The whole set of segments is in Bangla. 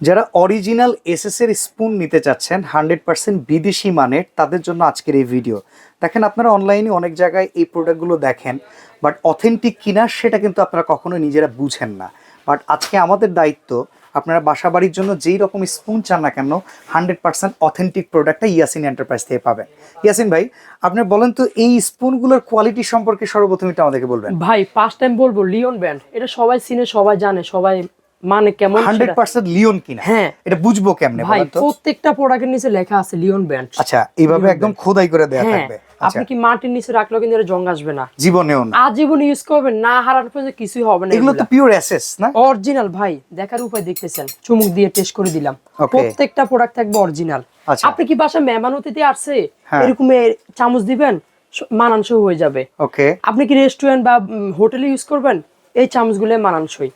যারা অরিজিনাল এসএস এর স্পুন নিতে চাচ্ছেন হান্ড্রেড পার্সেন্ট বিদেশি মানের, তাদের জন্য আজকের এই ভিডিও দেখেন আপনারা অনলাইনে অনেক জায়গায় এই প্রোডাক্টগুলো দেখেন বাট অথেন্টিক কিনা সেটা কিন্তু আপনারা কখনো নিজেরা বুঝেন না। বাট আজকে আমাদের দায়িত্ব, আপনারা বাসা বাড়ির জন্য যেই রকম স্পুন চান না কেন হান্ড্রেড পার্সেন্ট অথেন্টিক প্রোডাক্টটা ইয়াসিন এন্টারপ্রাইজ থেকে পাবেন। ইয়াসিন ভাই, আপনি বলেন তো এই স্পুনগুলোর কোয়ালিটি সম্পর্কে সর্বপ্রথম এটা আমাদেরকে বলবেন। ভাই ফার্স্ট টাইম বলব লিওন ব্যান্ড এটা সবাই চিনে, সবাই জানে, সবাই মানে কেমন হান্ড্রেড সেটা- পার্সেন্ট লিওন কিনা? হ্যাঁ। এটা বুঝব কেমনে ভাই প্রত্যেকটা প্রোডাক্টের নিচে লেখা আছে লিওন ব্যান্ড আচ্ছা এইভাবে একদম খোদাই করে দেয়া হ্যাঁ থাকবে। আচ্ছা। আপনি কি মাটির নিচে রাখলেও কিন্তু জং আসবে না? জীবনেও না। আজীবন ইউজ করবেন না হারার পর্যন্ত কিছুই হবে না এগুলো তো পিওর অ্যাসেস না? অরিজিনাল ভাই দেখার উপায় দেখতেছেন। চুমুক দিয়ে টেস্ট করে দিলাম। প্রত্যেকটা প্রোডাক্ট থাকবে অরিজিনাল আচ্ছা। আপনি কি বাসা মেহমান অতিথি আসছে? হ্যাঁ। এরকম চামচ দিবেন মানানসই হয়ে যাবে। ওকে আপনি কি রেস্টুরেন্ট বা হোটেলে ইউজ করবেন? এই চামচগুলো মানানসই।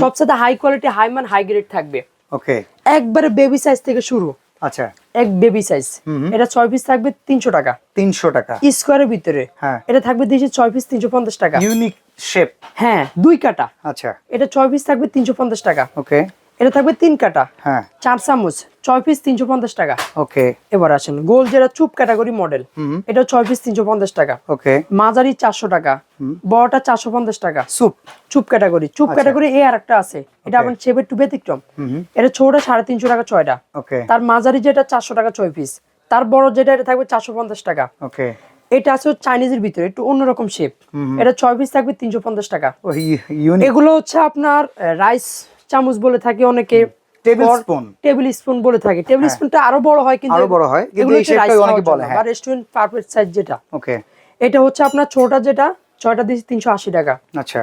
সবচেয়ে হাই কোয়ালিটি হাই মান হাই গ্রেড থাকবে। ওকে। একবারে বেবি সাইজ থেকে শুরু। আচ্ছা। এক বেবি সাইজ এটা ছয় পিস থাকবে তিনশো টাকা। তিনশো টাকা। স্কোয়ারের ভিতরে। হ্যাঁ। এটা থাকবে দিয়েছে ছয় পিস তিনশো পঞ্চাশ টাকা। ইউনিক শেপ হ্যাঁ দুই কাটা। আচ্ছা। এটা ছয় পিস থাকবে তিনশো পঞ্চাশ টাকা। ওকে। এটা থাকবে তিন কাটা। হ্যাঁ। চার চামচ ছয় পিস তিনশো পঞ্চাশ টাকা। ওকে। এবার আসেন গোল যেটা চুপ ক্যাটাগরি মডেল এটা ছয় পিস তিনশো পঞ্চাশ টাকা। ওকে। মাঝারি চারশো টাকা বড়টা চারশো পঞ্চাশ টাকা। সুপ চুপ ক্যাটাগরি চুপ আচ্ছা। ক্যাটাগরি এ আর একটা আছে। এটা আমার শেপের একটু ব্যতিক্রম। এটা ছোটটা সাড়ে তিনশো টাকা ছয়টা। ওকে। তার মাঝারি যেটা চারশো টাকা ছয় পিস তার বড় যেটা এটা থাকবে চারশো পঞ্চাশ টাকা। ওকে। এটা আছে চাইনিজের ভিতরে একটু অন্যরকম শেপ এটা ছয় পিস থাকবে তিনশো পঞ্চাশ টাকা। এগুলো হচ্ছে আপনার রাইস চামচ বলে থাকে অনেকে টেবিল স্পুন টেবিল স্পুন বলে থাকে। টেবিল স্পুনটা আরও বড় হয় কিন্তু আরও বড় হয়, কিন্তু এই অনেকে বলে, হ্যাঁ। রেস্টুরেন্ট পারফেক্ট সাইজ যেটা। ওকে এটা হচ্ছে আপনার ছোটটা যেটা ছয়টা তিনশো আশি টাকা। আচ্ছা।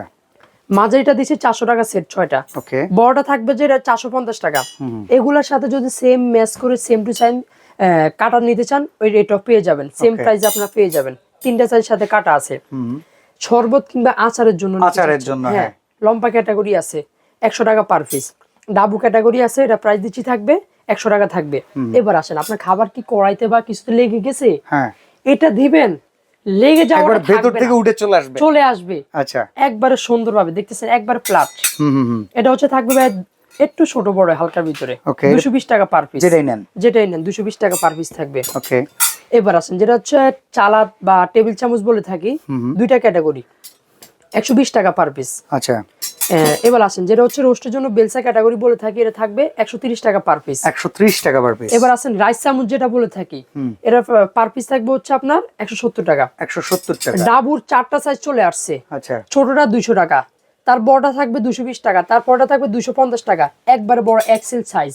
মাঝারিটা দিচ্ছে চারশো টাকা সেট ছয়টা। ওকে বড়টা থাকবে যেটা চারশো পঞ্চাশ টাকা। এগুলোর সাথে যদি সেম ম্যাচ করে সেম টু সেম কাটা নিতে চান ওই রেটও পেয়ে যাবেন। সেম. প্রাইস আপনার পেয়ে যাবেন। তিনটা সাইজ সাথে কাটা আছে। শরবত কিংবা আচারের জন্য আচারের জন্য, হ্যাঁ। হ্যাঁ। লম্বা ক্যাটাগরি আছে। একশো টাকা পার পিস ডাবু ক্যাটাগরি আছে এটা প্রাইস দিচ্ছি থাকবে একশো টাকা থাকবে। এবার আসেন আপনার খাবার কি কড়াইতে বা কিছুতে লেগে গেছে? হ্যাঁ। এটা দিবেন লেগে যাওয়ার ভেতর থেকে উঠে চলে আসবে। চলে আসবে। আচ্ছা। একবারে সুন্দরভাবে দেখতেছেন একবার ফ্ল্যাট হুম হুম হুম। এটা হচ্ছে থাকবে একটু ছোট বড় হালকার ভিতরে. দুশো বিশ টাকা পার পিস যেটাই নেন। যেটাই নেন দুশো বিশ টাকা পার পিস থাকবে। ওকে এবার আসেন যেটা হচ্ছে চালাত বা টেবিল চামচ বলে থাকি দুইটা ক্যাটাগরি একশো বিশ টাকা পার পিস আচ্ছা। এবার আসেন যেটা হচ্ছে রোস্টের জন্য বেলসা ক্যাটাগরি বলে থাকি এটা থাকবে একশো তিরিশ টাকা পার পিস একশো ত্রিশ টাকা পার পিস এবার আসেন রাইস চামচ যেটা বলে থাকি এটা পার পিস থাকবে হচ্ছে আপনার একশো সত্তর টাকা। একশো সত্তর টাকা। ডাবুর চারটা সাইজ চলে আসছে। আচ্ছা। ছোটটা দুইশো টাকা। তার বড়টা থাকবে দুশো বিশ টাকা। তার পরটা থাকবে দুশো পঞ্চাশ টাকা। একবারে বড় এক্সেল সাইজ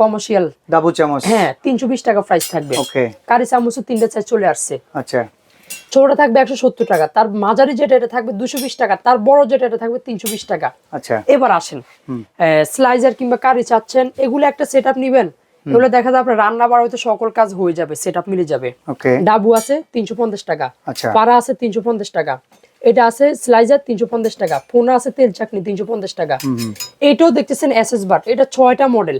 কমার্শিয়াল ডাবু চামচ। হ্যাঁ তিনশো বিশ টাকা প্রাইস থাকবে। ওকে কারি চামচও তিনটা সাইজ চলে আসছে। আচ্ছা। ছোটটা থাকবে একশো সত্তর টাকা তার মাঝারি যেটা এটা থাকবে দুশো বিশ টাকা তার বড় যেটা এটা থাকবে তিনশো বিশ টাকা। আচ্ছা। এবার আসেন স্লাইজার কিংবা কারি চাচ্ছেন এগুলো একটা সেট আপ নিবেন এগুলো দেখা যায় আপনার রান্না বাড়াইতে সকল কাজ হয়ে যাবে সেট আপ মিলে যাবে। ডাবু আছে তিনশো পঞ্চাশ টাকা আচ্ছা। পাড়া আছে তিনশো পঞ্চাশ টাকা এটা আছে স্লাইজার তিনশো পঞ্চাশ টাকা ফোনা আছে তেল চাকনি তিনশো পঞ্চাশ টাকা। এটাও দেখতেছেন এস এস বার এটা ছয়টা মডেল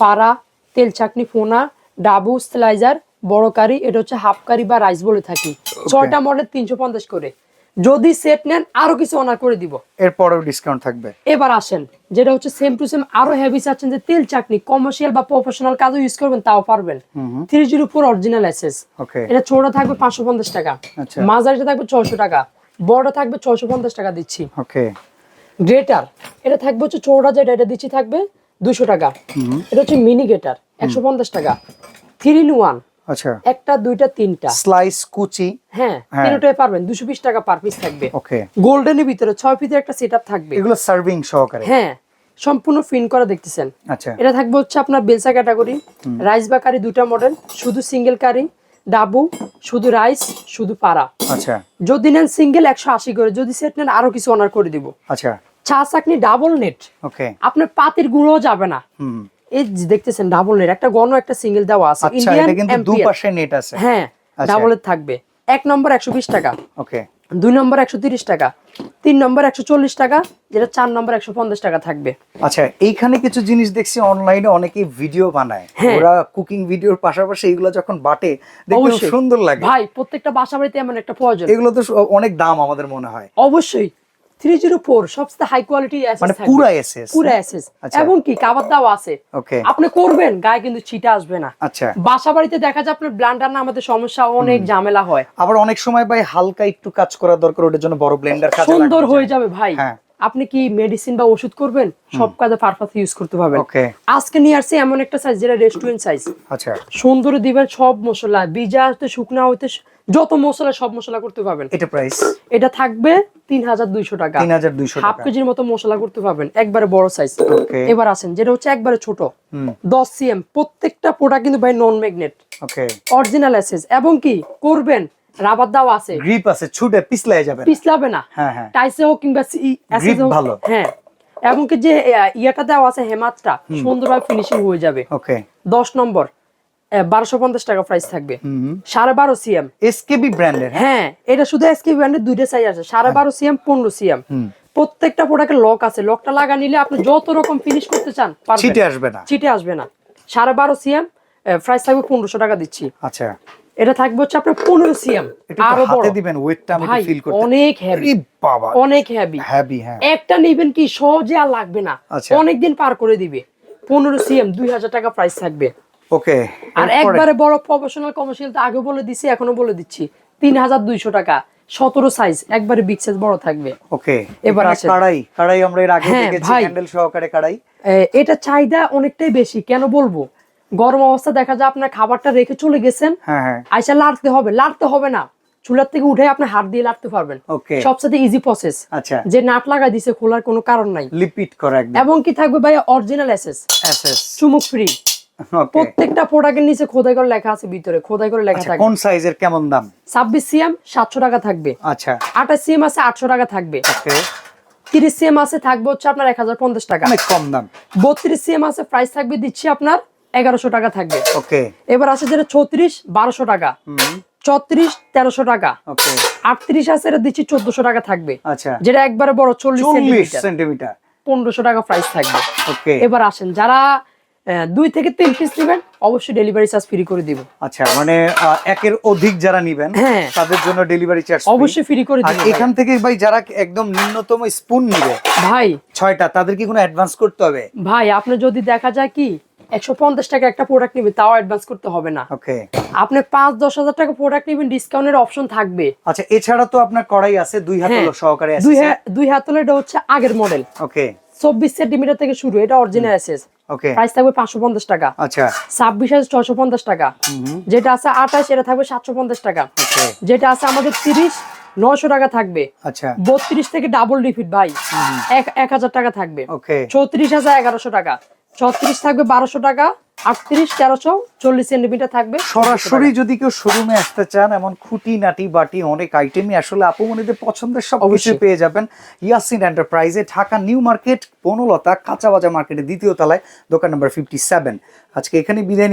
পাড়া তেল চাকনি ফোনা ডাবু স্লাইজার বড় কারি এটা হচ্ছে হাফ কারি বা রাইস বলে থাকি। ছয়টা মডেল তিনশো পঞ্চাশ করে। যদি সেট নেন আরও কিছু অনার করে দিব। এরপরেও ডিসকাউন্ট থাকবে। এবার আসেন যেটা হচ্ছে সেম টু সেম আরও হেভি চাচ্ছেন যে তেল চাকনি কমার্শিয়াল বা প্রফেশনাল কাজও ইউজ করবেন তাও পারবেন। Three zero four original SS এটা ছোটটা থাকবে পাঁচশো পঞ্চাশ টাকা। আচ্ছা। মাঝারিটা থাকবে ছয়শো টাকা। বড়টা থাকবে ছয়শো পঞ্চাশ টাকা দিচ্ছি। ওকে গ্রেটার এটা থাকবে হচ্ছে ছোটটা যেটা এটা দিচ্ছি থাকবে দুশো টাকা। এটা হচ্ছে মিনি গ্রেটার একশো পঞ্চাশ টাকা। থ্রি ইন ওয়ান আচ্ছা। একটা দুইটা তিনটা। স্লাইস কুচি। হ্যাঁ হ্যাঁ। পারবেন দুশো বিশ টাকা পার পিস থাকবে। ওকে গোল্ডেনের ভিতরে ছয় পিসের একটা সেট থাকবে। এগুলো সার্ভিং সহকারে? হ্যাঁ সম্পূর্ণ ফিন করা দেখতেছেন। আচ্ছা। এটা থাকবে হচ্ছে আপনার বেলসা ক্যাটাগরি রাইস বা কারি দুটা মডেল শুধু সিঙ্গেল কারি ডাবু শুধু রাইস শুধু পাড়া। আচ্ছা। যদি নেন সিঙ্গেল একশো আশি করে যদি সেট নেন আরও কিছু অনার করে দিব। আচ্ছা। চা চাকনি ডাবল নেট ওকে আপনার পাতির গুঁড়ো যাবে না। হুম। এই দেখতেছেন ডাবল নেট একটা গণ একটা সিঙ্গেল দেওয়া আছে। আচ্ছা ইন্ডিয়ান এটা কিন্তু দুপাশে নেট আছে। হ্যাঁ আচ্ছা। ডাবলের থাকবে। এক নম্বর একশো বিশ টাকা। ওকে দুই নম্বর একশো তিরিশ টাকা। তিন নম্বর একশো চল্লিশ টাকা। যেটা চার নম্বর একশো পঞ্চাশ টাকা থাকবে। আচ্ছা এইখানে কিছু জিনিস দেখছি অনলাইনে অনেকেই ভিডিও বানায়। হ্যাঁ। ওরা কুকিং ভিডিওর পাশাপাশি এগুলো যখন বাটে দেখতে। সুন্দর লাগে। ভাই প্রত্যেকটা বাসা বাড়িতে এমন একটা প্রয়োজন। এগুলো তো অনেক দাম আমাদের মনে হয়। অবশ্যই। সবচেয়ে হাই কোয়ালিটি মানে পুরা এসএস পুরো অ্যাসেস আচ্ছা। এবং কি কাবার দাও আছে। ওকে আপনি করবেন গায়ে কিন্তু ছিটা আসবে না। আচ্ছা। বাসা বাড়িতে দেখা যায় আপনার ব্লান্ডার না আমাদের সমস্যা অনেক ঝামেলা হয়। আবার অনেক সময় ভাই হালকা একটু কাজ করা দরকার ওটার জন্য বড় ব্লেন্ডার কাজে সুন্দর হয়ে যাবে ভাই। হ্যাঁ। আপনি কি মেডিসিন বা ওষুধ করবেন? সব কাজে পারপাস ইউজ করতে পারবেন আজকে নিয়ে আসছি এমন একটা সাইজ যেটা রেস্টুরেন্ট সাইজ আচ্ছা। সুন্দর দিবেন সব মশলা বিজা হতে শুকনা হইতে যত মশলা সব মশলা করতে পারবেন। এটা প্রাইস এটা থাকবে তিন হাজার দুইশো টাকা। তিন হাজার দুইশো হাফ কেজির মতো মশলা করতে পারবেন একবারে বড় সাইজ এবার আসেন যেটা হচ্ছে একবারে ছোট। দশ সিএম প্রত্যেকটা প্রোডাক্ট কিন্তু ভাই নন ম্যাগনেট ওকে অরিজিনাল অ্যাসেস এবং কি করবেন রাবার দাও আছে। গ্রিপ আছে ছুটে পিছলাই যাবে পিছলাবে না। হ্যাঁ হ্যাঁ। টাইসে হোক কিংবা সি- অ্যাসেসে হোক, ভালো। হ্যাঁ। এবং কি যে ইয়েটা দেওয়া আছে হেমাতটা সুন্দরভাবে ফিনিশিং হয়ে যাবে। ওকে দশ নম্বর। বারোশো পঞ্চাশ টাকা প্রাইস থাকবে। সাড়ে বারো সিএম। এসকেবি ব্র্যান্ডের হ্যাঁ? এটা শুধু এসকে ব্র্যান্ডের দুইটা সাইজ আছে সাড়ে বারো সিএম পনেরো সিএম। প্রত্যেকটা প্রোডাক্টের লক আছে লকটা লাগা নিলে আপনি যত রকম ফিনিশ করতে চান। ছিটে আসবে না। চিটে আসবে না। সাড়ে বারো সিএম প্রাইস থাকবে পনেরোশো টাকা দিচ্ছি। আচ্ছা। এটা থাকবে হচ্ছে আপনার পনেরো সিএম আরও বড়। দিবেন ওয়েটটা আমি ফিল করতে অনেক হেভি বাবা অনেক হেভি হ্যাভি হ্যাঁ। একটা নিবেন কি সহজে আর লাগবে না। আচ্ছা। অনেকদিন পার করে দিবে। পনেরো সিএম দুই হাজার টাকা প্রাইস থাকবে। ওকে আর একবারে বড় প্রফেশনাল কমার্শিয়াল তো আগে বলে দিছি এখনও বলে দিচ্ছি। তিন হাজার দুইশো টাকা সতেরো সাইজ একবারে বিগ সাইজ বড় থাকবে। ওকে এবার আসেন। কাড়াই কাড়াই আমরা এর আগে হ্যাঁ, দেখেছি। হ্যান্ডেল সহকারে কাড়াই। এটা চাহিদা অনেকটাই বেশি কেন বলব? গরম অবস্থা দেখা যায় আপনার খাবারটা রেখে চলে গেছেন হ্যাঁ হ্যাঁ। আইসা লাড়তে হবে লাড়তে হবে না। চুলার থেকে উঠে আপনি হাত দিয়ে লাড়তে পারবেন। সবসাথে ইজি প্রসেস আচ্ছা। যে নাট লাগাই দিছে খোলার কোনো কারণ নাই। লিপিট করা এবং কি থাকবে ভাই অরিজিনাল এসএস এসএস চুমুক ফ্রি প্রত্যেকটা প্রোডাক্টের নিচে খোদাই করে লেখা আছে ভিতরে খোদাই করে লেখা আচ্ছা থাকবে। কোন সাইজের কেমন দাম? ছাব্বিশ সিএম সাতশো টাকা থাকবে। আচ্ছা। আঠাশ সিএম আছে আটশো টাকা থাকবে। ওকে। তিরিশ সিএম আছে থাকবে হচ্ছে আপনার এক হাজার পঞ্চাশ টাকা। অনেক কম দাম। বত্রিশ সিএম আছে প্রাইস থাকবে দিচ্ছি আপনার এগারোশো টাকা থাকবে। ওকে। এবার আছে যেটা ছত্রিশ বারোশো টাকা। হুম। চত্রিশ তেরোশো টাকা। ওকে। আটত্রিশ আছে এটা দিচ্ছি চোদ্দশো টাকা থাকবে। আচ্ছা। যেটা একবারে বড় চল্লিশ সেন্টিমিটার পনেরোশো টাকা প্রাইস থাকবে। ওকে। এবার আসেন যারা দুই থেকে তিন পিস নেবেন অবশ্যই ডেলিভারি চার্জ ফ্রি করে দিব। আচ্ছা মানে একের অধিক যারা নিবেন হ্যাঁ। তাদের জন্য ডেলিভারি চার্জ অবশ্যই ফ্রি করে দিব এখান থেকে ভাই যারা একদম ন্যূনতম স্পুন নিবে ভাই। ছয়টা তাদের কি কোনো অ্যাডভান্স করতে হবে? ভাই আপনি যদি দেখা যায় কি একশো পঞ্চাশ টাকা একটা প্রোডাক্ট নেবেন তাও অ্যাডভান্স করতে হবে না। ওকে। আপনি পাঁচ দশ হাজার টাকা প্রোডাক্ট নেবেন ডিসকাউন্টের অপশন থাকবে। আচ্ছা এছাড়া তো আপনার কড়াই আছে দুই হাত হ্যাঁ, সহকারে দুই হা- হাত হলে এটা হচ্ছে আগের মডেল ওকে। চব্বিশ সেন্টিমিটার থেকে শুরু এটা অরিজিনাল এসএস ওকে প্রাইস থাকবে পাঁচশো পঞ্চাশ টাকা। আচ্ছা। ছাব্বিশ হাজার ছশো পঞ্চাশ টাকা। যেটা আছে আঠাশ এটা থাকবে সাতশো পঞ্চাশ টাকা। যেটা আছে আমাদের তিরিশ নশো টাকা থাকবে। আচ্ছা। বত্রিশ থেকে ডাবল রিপিট ভাই। এক এক হাজার টাকা থাকবে। ওকে চৌত্রিশ হাজার এগারোশো টাকা। ছত্রিশ থাকবে বারোশো টাকা আটত্রিশ তেরোশো চল্লিশ সেন্টিমিটার থাকবে। সরাসরি যদি কেউ শোরুমে আসতে চান এমন খুঁটি নাটি বাটি অনেক আইটেমই আসলে আপু মনিদের পছন্দের সব কিছু অবশ্যই। পেয়ে যাবেন। ইয়াসিন এন্টারপ্রাইজে ঢাকা নিউ মার্কেট বনলতা কাঁচা বাজার মার্কেটের দ্বিতীয় তলায় দোকান নাম্বার ফিফটি সেভেন আজকে এখানে বিদায়